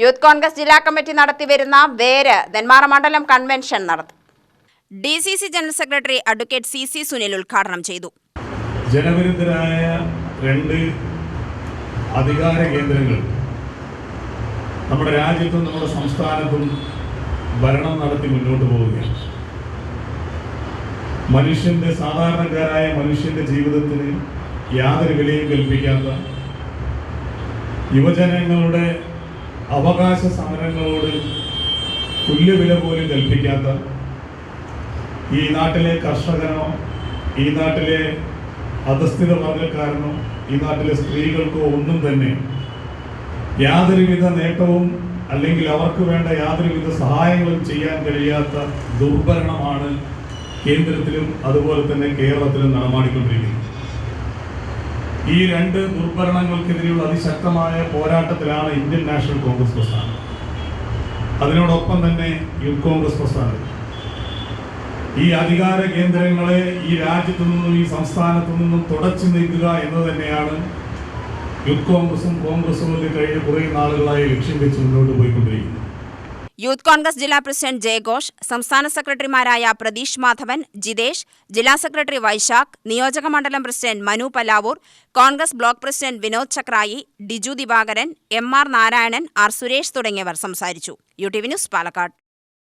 Youth Congress ജില്ലാ committee നടത്തിവരുന്ന വേര് നെന്മാറ മണ്ഡലം കൺവെൻഷൻ നടത്തി. D C C general secretary advocate C C Sunil ഉദ്ഘാടനം ചെയ്തു. ജനവിരുദ്ധരായ രണ്ട് അധികാര കേന്ദ്രങ്ങൾ നമ്മുടെ രാജ്യത്തും നമ്മുടെ സംസ്ഥാനത്തും ഭരണം നടത്തി മുന്നോട്ട് പോവുകയാണ്. മനുഷ്യന്റെ സാധാരണക്കാരായ മനുഷ്യന്റെ ജീവിതത്തിന് യാതൊരു വിലയും കൽപ്പിക്കാത്ത യുവജനങ്ങളുടെ അവകാശ സമരങ്ങളോട് തുല്യവില പോലും കൽപ്പിക്കാത്ത ഈ നാട്ടിലെ കർഷകനോ ഈ നാട്ടിലെ അധസ്ഥിത വർഗക്കാരനോ ഈ നാട്ടിലെ സ്ത്രീകൾക്കോ ഒന്നും തന്നെ യാതൊരുവിധ നേട്ടവും അല്ലെങ്കിൽ അവർക്ക് വേണ്ട യാതൊരുവിധ സഹായങ്ങളും ചെയ്യാൻ കഴിയാത്ത ദുർഭരണമാണ് കേന്ദ്രത്തിലും അതുപോലെ തന്നെ കേരളത്തിലും നടമാടിക്കൊണ്ടിരിക്കുന്നത്. ഈ രണ്ട് ദുർഭരണങ്ങൾക്കെതിരെയുള്ള അതിശക്തമായ പോരാട്ടത്തിലാണ് ഇന്ത്യൻ നാഷണൽ കോൺഗ്രസ് പ്രസ്ഥാനം. അതിനോടൊപ്പം തന്നെ യൂത്ത് കോൺഗ്രസ് പ്രസ്ഥാനം. ഈ അധികാര കേന്ദ്രങ്ങളെ ഈ രാജ്യത്തു നിന്നും ഈ സംസ്ഥാനത്തു നിന്നും തുടച്ചു നീക്കുക എന്ന് തന്നെയാണ് യൂത്ത് കോൺഗ്രസും കോൺഗ്രസും കഴിഞ്ഞ കുറേ നാളുകളായി ലക്ഷ്യം വെച്ച് മുന്നോട്ട് പോയിക്കൊണ്ടിരിക്കുന്നത്. യൂത്ത് കോൺഗ്രസ് ജില്ലാ പ്രസിഡന്റ് ജയഘോഷ് സംസ്ഥാന സെക്രട്ടറിമാരായ പ്രതീഷ് മാധവൻ ജിതേഷ് ജില്ലാ സെക്രട്ടറി വൈശാഖ് നിയോജക മണ്ഡലം president Manu Palavur Congress block president Vinod Chakrayi Diju Divakaran M R Narayanan R Suresh തുടങ്ങിയവർ സംസാരിച്ചു. U T V news Palakkad.